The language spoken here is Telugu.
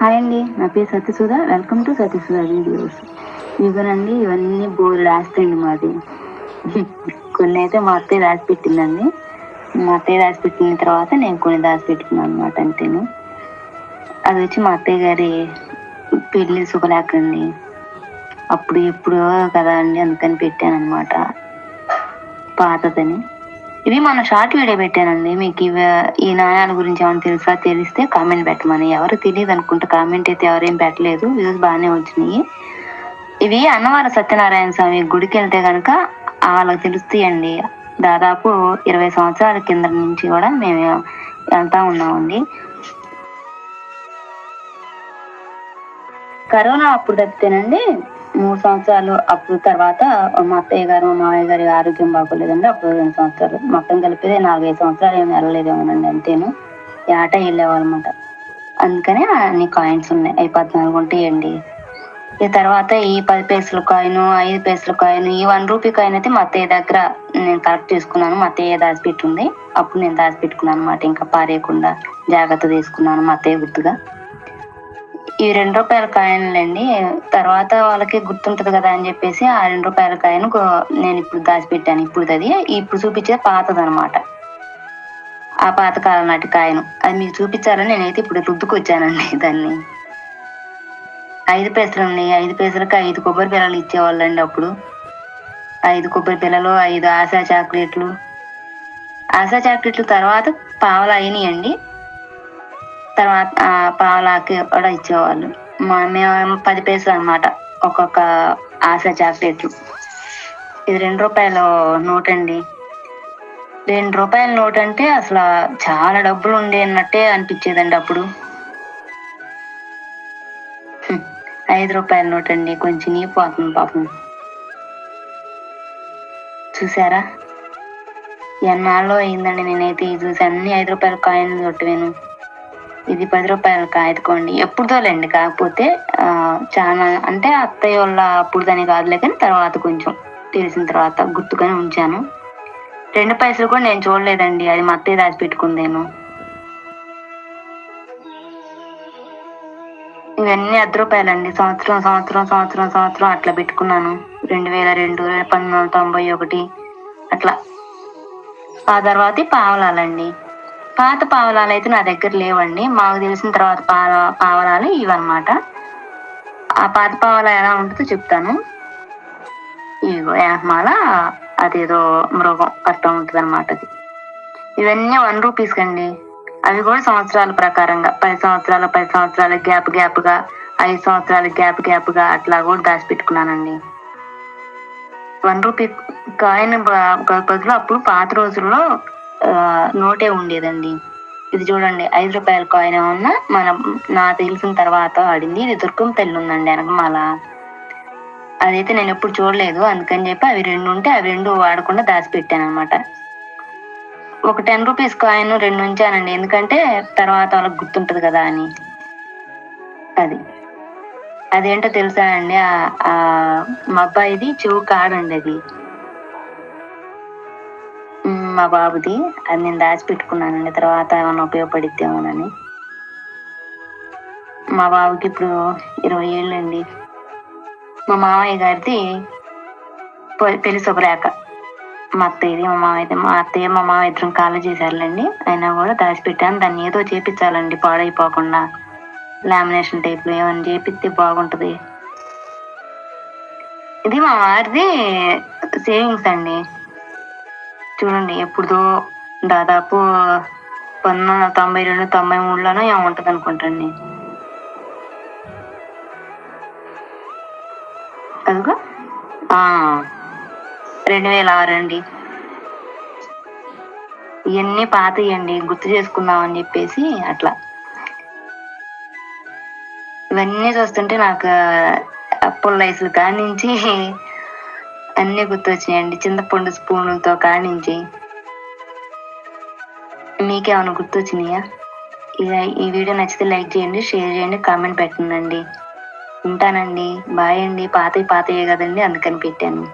హాయ్ అండి. నా పేరు Satyasudha. Welcome to Satyasudha videos ఇవ్వనండి ఇవన్నీ బోర్డు రాస్తండి మాది. కొన్ని అయితే మా అత్తయ్య రాసి పెట్టిందండి. మా అత్తయ్య రాసి పెట్టిన తర్వాత నేను కొన్ని రాసి పెట్టుకున్నాను అనమాట అంతేను. అది వచ్చి మా అత్తయ్య గారి పెళ్ళి శుభలేకండి అప్పుడు ఎప్పుడో కదా అండి అందుకని పెట్టాను అనమాట పాతదని. ఇవి మన షార్ట్ వీడియో పెట్టానండి. మీకు ఇవి ఈ నాణ్యాల గురించి ఏమైనా తెలుసా తెలిస్తే కామెంట్ పెట్టమని. ఎవరు తెలియదు అనుకుంటే. కామెంట్ అయితే ఎవరేం పెట్టలేదు. వ్యూస్ బాగానే వచ్చినాయి. ఇవి అన్నవర సత్యనారాయణ స్వామి గుడికి వెళ్తే కనుక వాళ్ళకి తెలుస్తాయండి. దాదాపు ఇరవై సంవత్సరాల కింద నుంచి కూడా మేము వెళ్తా ఉన్నామండి. కరోనా అప్పుడు తప్పితేనండి మూడు సంవత్సరాలు అప్పుడు తర్వాత మా అత్తయ్య గారు మా మామయ్య గారి ఆరోగ్యం బాగోలేదండి అప్పుడు రెండు సంవత్సరాలు. మొత్తం కలిపితే నాలుగైదు సంవత్సరాలు ఏమి వెళ్ళలేదేమోనండి అంతేను. ఈ ఆట వెళ్ళేవాళ్ళమాట. అందుకనే అన్ని కాయిన్స్ ఉన్నాయి. అవి పద్నాలుగు ఉంటాయండి. ఈ తర్వాత ఈ పది పేసుల కాయిన్ ఐదు పేసుల కాయిన్ ఈ వన్ రూపీ కాయిన్ అయితే మా అత్తయ్య దగ్గర నేను కలెక్ట్ చేసుకున్నాను. మా అత్తయ్య దాచిపెట్టింది. అప్పుడు నేను దాచిపెట్టుకున్నాను అనమాట ఇంకా పారేయకుండా జాగ్రత్త తీసుకున్నాను మా అత్తయ్య గుర్తుగా. ఈ రెండు రూపాయల కాయన్లండి. తర్వాత వాళ్ళకి గుర్తుంటది కదా అని చెప్పేసి ఆ రెండు రూపాయల కాయను నేను ఇప్పుడు దాచిపెట్టాను. ఇప్పుడు అది ఇప్పుడు చూపించేది పాతది అనమాట ఆ పాతకాలం నాటి కాయను. అది మీకు చూపించాలని నేనైతే ఇప్పుడు రుద్దుకొచ్చానండి దాన్ని. ఐదు పైసలు ఉన్నాయి ఐదు పైసలకు ఐదు కొబ్బరి పిల్లలు ఇచ్చేవాళ్ళండి అప్పుడు. ఐదు కొబ్బరి పిల్లలు ఐదు ఆశా చాక్లెట్లు. ఆశా చాక్లెట్లు తర్వాత పావలా అయినాయండి తర్వాత ఆ, పావలాకి కూడా ఇచ్చేవాళ్ళు మా మేము పది పైసలు అనమాట ఒక్కొక్క ఆశ చాక్లెట్లు ఇది రెండు రూపాయలు నోట్ అండి. రెండు రూపాయల నోట్ అంటే అసలు చాలా డబ్బులు ఉండే అన్నట్టే అనిపించేదండి అప్పుడు. ఐదు రూపాయల నోట్ అండి. కొంచెం నీ పోతుంది పాపం. చూసారా? ఎన్నాళ్ళు అయిందండి నేనైతే ఇది చూసి అన్ని ఐదు రూపాయల కాయిన్లు కొట్టువేను. ఇది పది రూపాయలు కాయదుకోండి ఎప్పుడుదోలేండి కాకపోతే చాలా అంటే అత్తయ్య వాళ్ళ అప్పుడుదని కాదులే కానీ తర్వాత కొంచెం తెలిసిన తర్వాత గుర్తుగానే ఉంచాను. రెండు పైసలు కూడా నేను చూడలేదండి అది మా అత్తయ్య దాచి పెట్టుకుందేను ఇవన్నీ అర్ధ రూపాయలండి సంవత్సరం సంవత్సరం సంవత్సరం సంవత్సరం అట్లా పెట్టుకున్నాను. రెండు వేల రెండు పంతొమ్మిది వందల తొంభై ఒకటి అట్లా. ఆ తర్వాత పావలాలండి. పాత పావలాలు అయితే నా దగ్గర లేవండి. మాకు తెలిసిన తర్వాత పాల పావలాలు ఇవన్నమాట. ఆ పాత పావలా ఎలా ఉంటుందో చెప్తాను. ఇదిగో యాహమాల అదేదో మృగం అట్లా ఉంటుంది అనమాట అది. ఇవన్నీ వన్ రూపీస్ కండి. అవి కూడా సంవత్సరాల ప్రకారంగా పది సంవత్సరాల పది సంవత్సరాల గ్యాప్ గ్యాప్గా ఐదు సంవత్సరాల గ్యాప్ గ్యాప్గా అట్లా కూడా దాచిపెట్టుకున్నానండి వన్ రూపీ కాయిన్ బదులు అప్పుడు పాత రోజుల్లో నోటే ఉండేదండి. ఇది చూడండి ఐదు రూపాయల కాయిన్ ఏమన్నా మనం నా తెలిసిన తర్వాత ఆడింది. ఇది దుర్గం తల్లి ఉందండి వెనకమాల. అదైతే నేను ఎప్పుడు చూడలేదు. అందుకని చెప్పి అవి రెండు ఉంటే అవి రెండు వాడకుండా దాచిపెట్టాను అనమాట ఒక టెన్ రూపీస్ కాయిన్ రెండు ఉంచానండి. ఎందుకంటే తర్వాత వాళ్ళకి గుర్తుంటది కదా అని. అది. అదేంటో తెలుసా అండి? మా అబ్బాయిది చెవు కాడండి అది. మా బాబుది. అది నేను దాచిపెట్టుకున్నానండి తర్వాత ఏమైనా ఉపయోగపడిద్దేమోనని. మా బాబుకి ఇప్పుడు ఇరవై అండి మా మామయ్య గారిది పెళ్ళి శుభలేఖ. మా అత్తయ్యది మా మామయ్య మా అత్తయ్య మా మామ ఇద్దరం కాళ్ళు చేశారులేండి. అయినా కూడా దాచిపెట్టాను దాన్ని ఏదో చేపించాలండి పాడైపోకుండా. లామినేషన్ టైప్లో ఏమైనా చేపిస్తే బాగుంటుంది. ఇది మా వారిది సేవింగ్స్ అండి. చూడండి ఎప్పుడుదో దాదాపు పంతొమ్మిది తొంభై రెండు తొంభై మూడులోనో ఏముంటుంది అనుకుంటండి అదిగో. రెండు వేల ఆరు అండి. ఇవన్నీ పాతయండి గుర్తు చేసుకుందామని చెప్పేసి అట్లా. ఇవన్నీ చూస్తుంటే నాకు అప్పుల వయసులు కానించి అన్నీ గుర్తొచ్చాయండి చింతపండు స్పూన్లతో కానించి. మీకేమైనా గుర్తొచ్చినాయా ఇక- ఈ వీడియో నచ్చితే లైక్ చేయండి షేర్ చేయండి కామెంట్ పెట్టండి. ఉంటానండి. బాయ్ అండి. పాతవి పాతయే కదండి అందుకని పెట్టాను.